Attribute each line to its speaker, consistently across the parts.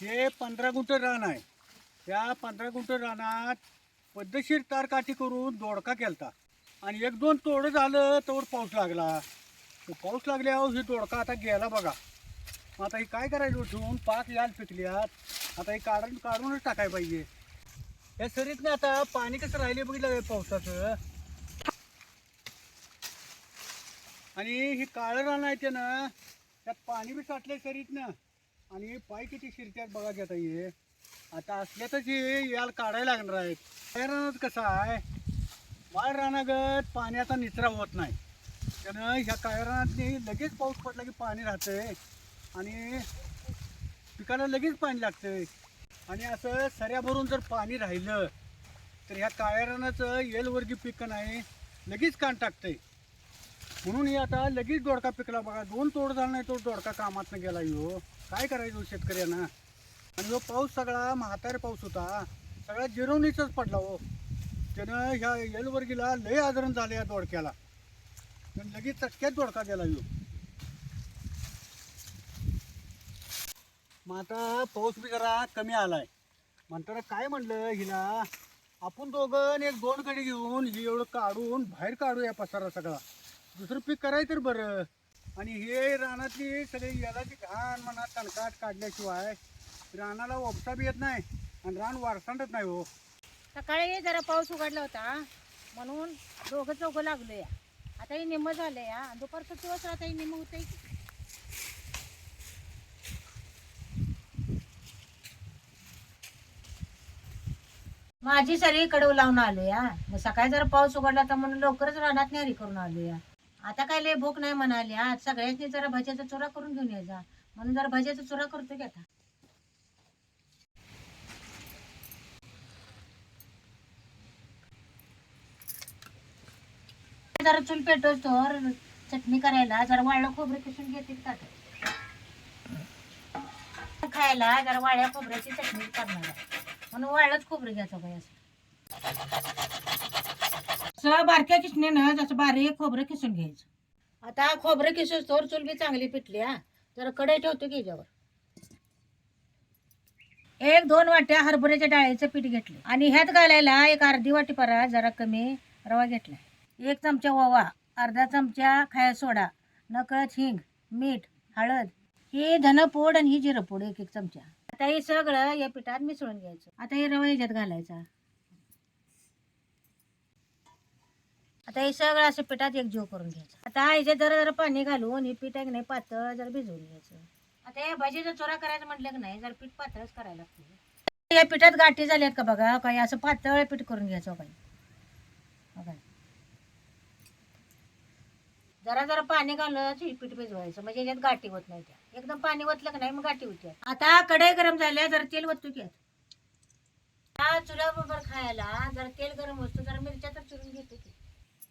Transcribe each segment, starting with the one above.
Speaker 1: हे पंधरा गुंठ रान आहे. त्या पंधरा गुंठ रानात पद्धतशीर तार काठी करून दोडका केलता. आणि एक दोन तोडं झालं तर पाऊस लागला. पाऊस लागल्यावर हे दोडका आता गेला बघा. मग आता हे काय करायचं उठून? पाक याल पिकल्यात. आता हे काढून काढूनच टाकाय पाहिजे. या सरीतनं आता पाणी कसं राहिले बघितलं पावसाचं? आणि हे काळं रान आहे ते ना त्यात पाणी बी साठलंय सरीतनं. आणि पाय किती शिरत्यात बघा की आता हे. आता असल्यातच हे याला काढायला लागणार आहेत. बाहेर रानात कसं आहे? बाहेर रानागत पाण्याचा निचरा होत नाही. त्यानं ह्या काळ्या रानात लगेच पाऊस पडला की पाणी राहतंय. आणि पिकाला लगेच पाणी लागतंय. आणि असं सऱ्या भरून जर पाणी राहिलं तर ह्या काळ्या रानाचं येलवर्गी पिकं नाही लगेच कान टाकतंय. म्हणून हे आता लगेच दोडका पिकला बघा. दोन तोड झाला नाही तो दोडका कामातनं गेला हो काय करायचं हो शेतकऱ्यांना? आणि जो पाऊस सगळा म्हातारे पाऊस होता. सगळा जिरवणीचाच पडला हो. त्यानं ह्या येलवर्गीला लय आदरण झालं या दोडक्याला. पण लगेच चटक्यात दोडका गेला हो मग आता पाऊस बी जरा कमी आलाय. म्हणताना काय म्हणलं हिला? आपण दोघं एक दोन कडे घेऊन ही एवढं काढून बाहेर काढूया पसारा सगळा. दुसरं पीक करायचं तर बरं. आणि हे रानातली सगळी यदाची घाण म्हणा तणकाट काढल्याशिवाय रानाला वपसा बी येत नाही आणि रान वारसांडत नाही हो.
Speaker 2: सकाळी जरा पाऊस उघडला होता म्हणून दोघं चौघं लागलो या आता हे. निम्म झालं या दुपारचं दिवस आता हे निम्म होतंय. माझी सरी कडव लावून आलो या मग सकाळी जरा पाऊस उघडला तर म्हणून लवकरच रानात न्यारी करून आलो या आता काय लय भूक नाही म्हणाली. आज सगळ्यांनी जरा भज्याचा चुरा करून घेऊन यायचा म्हणून जरा भज्याचा चुरा करतो की आता. जरा चूल पेटवतो. तर चटणी करायला. जरा वाळलं खोबरं किसून घेते ताट. खायला जरा वाळ्या खोबऱ्याची चटणी करणार आहे. म्हणून वाळलंच खोबरं घ्यायचं बाई असं. असं बारक्या किसणीनं जसं बारीक खोबरं किसून घ्यायचं. आता खोबरं किसूस तर चूल बी चांगली पिटली हा. जरा कढई ठेवतो की याच्यावर. एक दोन वाट्या हरभऱ्याच्या डाळीचं पीठ घेतलं. आणि ह्यात घालायला एक अर्धी वाटी परा जरा कमी रवा घेतला एक चमचा ओवा अर्धा चमचा खाया सोडा नकळत हिंग मीठ हळद. ही धनपूड आणि ही जिरपूड एक एक चमचा. आता हे सगळं या पिठात मिसळून घ्यायचं. आता हे रवा ह्याच्यात घालायचा. आता हे सगळं असं पिठात एक जीव करून घ्यायचं. आता ह्याच्यात जरा जरा पाणी घालून हे पीठ आहे की नाही पातळ जर भिजवून घ्यायचं. आता हे भाजीचा चोरा करायचं म्हटलं की नाही जर पीठ पातळच करायला लागतं. या पिठात गाठी झाल्यात का बघा काही असं पातळ पीठ करून घ्यायचं हो काही. हो बघा जरा जरा पाणी घालून पीठ भिजवायचं म्हणजे याच्यात गाठी होत नाही त्या. एकदम पाणी ओतलं की नाही मग गाठी होत्या. आता कढई गरम झाल्या जरा तेल वतू की आता खायला जर तेल गरम असतो जरा मिरच्या तर चिरून घेतो की.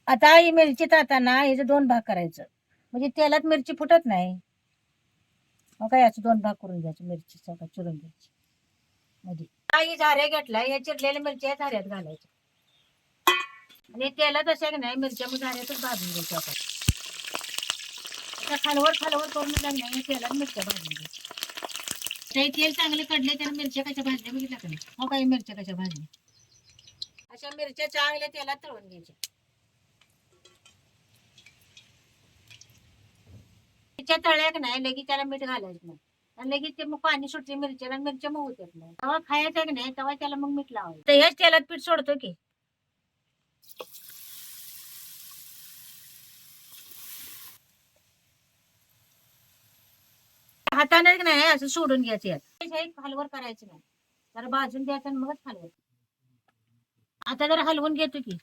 Speaker 2: आता ही मिरची ताताना याचे दोन भाग करायचं. म्हणजे तेलात मिरची फुटत नाही. मग काय याचे दोन भाग करून घ्यायचं मिरची सगळं चिरून घ्यायची. मध्ये. काही झाऱ्या घेतल्या या चिरलेल्या मिरच्या या झाऱ्यात घालायच्या. आणि तेलात अशा की नाही मिरच्या मग झाऱ्यातच भाजून घ्यायच्या आपण. खालवर खालवर करून लागल्या तेलात मिरच्या भाजून घ्यायच्या. तेल चांगले कडले त्याला मिरच्या कशा भाजल्या बघितल्या का नाही? हो काही मिरच्या कशा भाजल्या? अशा मिरच्या चांगल्या तेलात तळून घ्यायच्या. मिरच्या तळल्या नाही लगेच त्याला मीठ घालायचं नाही. आणि लगेच ते मग पाणी सुटते मिरच्याला आणि मिरच्या मग होतात नाही तेव्हा खायचं की नाही तेव्हा त्याला मग मीठ लावायचं. तर ह्याच तेलात पीठ सोडतो की. हाताने नाही असं सोडून घ्यायचं यात. हलवर करायचं नाही. जरा भाजून द्यायचं आणि मगच हलवर आता जरा हलवून घेतो की.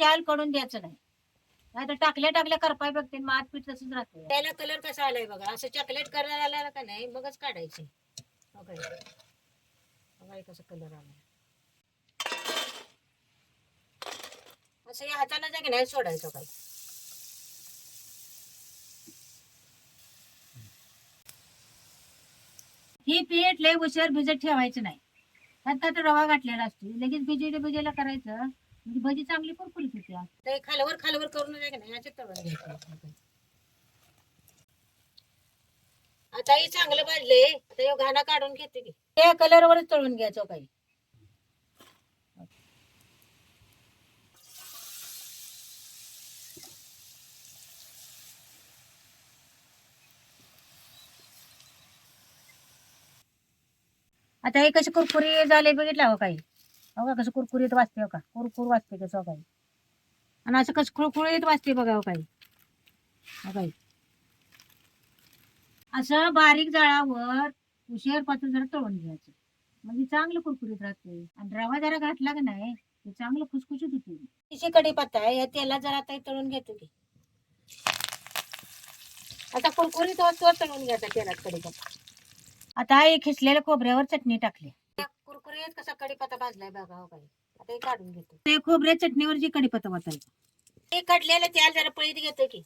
Speaker 2: त्याला कडून द्यायचं नाही. नाही तर टाकल्या टाकल्या करपाय बघते मग आत पीठ तसंच राहते. त्याला कलर कसा आलाय बघा? असं चॉकलेट कलर आला का नाही मगच काढायचे. बघा कसं कलर आलाय. असं या हाताने जा की नाही सोडायचं काही ही पीठ लय उशीर भिजत ठेवायचं नाही. त्यात काय तो रवा घातलेला असतो लगेच भिजेला भिजेला करायचं. म्हणजे भजी चांगली कुरकुरीत होती ते खालवर खालवर करून नाही याच्यात तळून घ्यायचं आता हे चांगलं भाजले आता हे घाणा काढून घेते की. त्या कलरवरच तळून घ्यायचं काही. आता हे कशी कुरकुरी झाले बघितलं हो काही? हो का कसं कुरकुरीत वाजते हो का? कुरकुर वाजते कसं हो काही आणि असं कसं कुरकुरीत वाजते बघा हो काही हो काही असं बारीक जाळावर उशीरपासून जरा तळून घ्यायचं. म्हणजे चांगलं कुरकुरीत राहते. आणि रवा जरा घातला का नाही ते चांगलं खुसखुशीत होते. तिची कढीपत्ता आहे या तेलात जरा आता हे तळून घेतो की. आता कुरकुरीत होतो तळून घ्यायचा तेलात कढीपत्ता आता हे खिसलेल्या खोबऱ्यावर चटणी टाकली. कुरकुरीत कसा कढीपत्ता भाजलाय बघा हो काही आता हे काढून घेतो. ते खोबऱ्या चटणीवर जी कढीपत्ता वाटायचा ते कडलेलं तेल जरा पळीत घेतो की.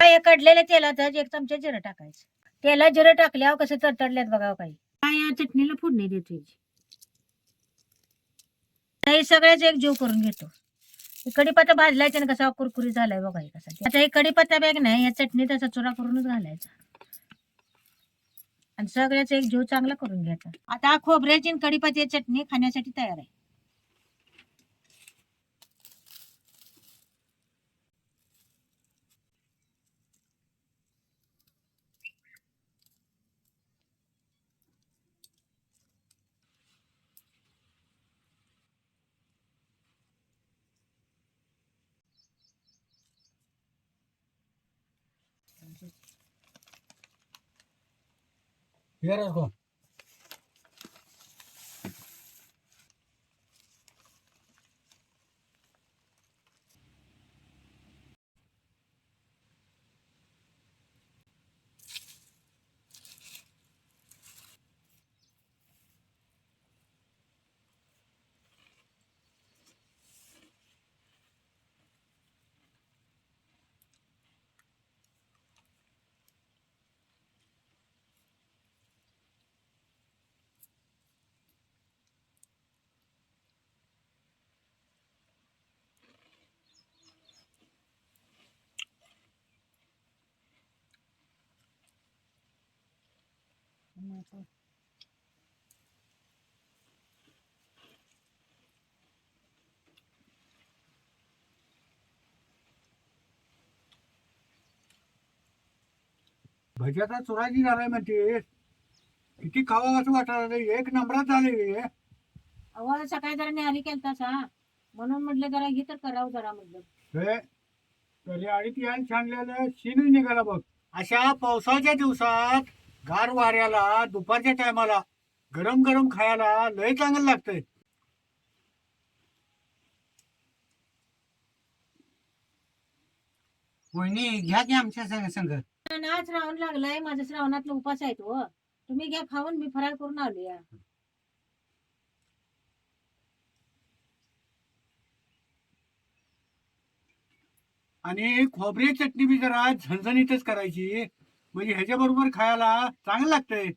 Speaker 2: हे कडलेल्या तेलात एक चमचा जिरं टाकायचं. तेलात जिरं टाकल्यावर कसं तडतडल्यात बघा हो काही काय या चटणीला फोडणी देतो हे सगळ्याच एक जीव करून घेतो. हे कढीपत्ता भाजलायचा ना कसा कुरकुरी झालाय बघा हे कसा. आता हे कढीपत्ता बॅग नाही या चटणीत असा चुरा करूनच घालायचा. आणि सगळ्याच एक जीव चांगला करून घ्यायचा. आता खोबऱ्याची आणि चटणी खाण्यासाठी तयार आहे.
Speaker 1: हे रसगो भज्याचा चुराजी झालाय म्हणते? किती खावा असं वाटत एक नंबरात झाले
Speaker 2: अहो सकाळी जरा न्यारी केलता सा म्हणून म्हटलं जरा हे तर करावं जरा म्हटलं.
Speaker 1: हे तरी आणि ती आणि छानलेलं शीन निघाला बघ. अशा पावसाच्या दिवसात गार वाऱ्याला दुपारच्या टायमाला गरम गरम खायला लय चांगलं लागतंय. वहिनी घ्या की आमच्या संग संग.
Speaker 2: आज श्रावण लागलाय माझा श्रावणातला उपास आहे तो तुम्ही घ्या खाऊन मी फराळ करून आलो या
Speaker 1: आणि खोबरी चटणी बी जरा झणझणीतच करायची. म्हणजे ह्याच्याबरोबर खायला चांगलं लागतंय.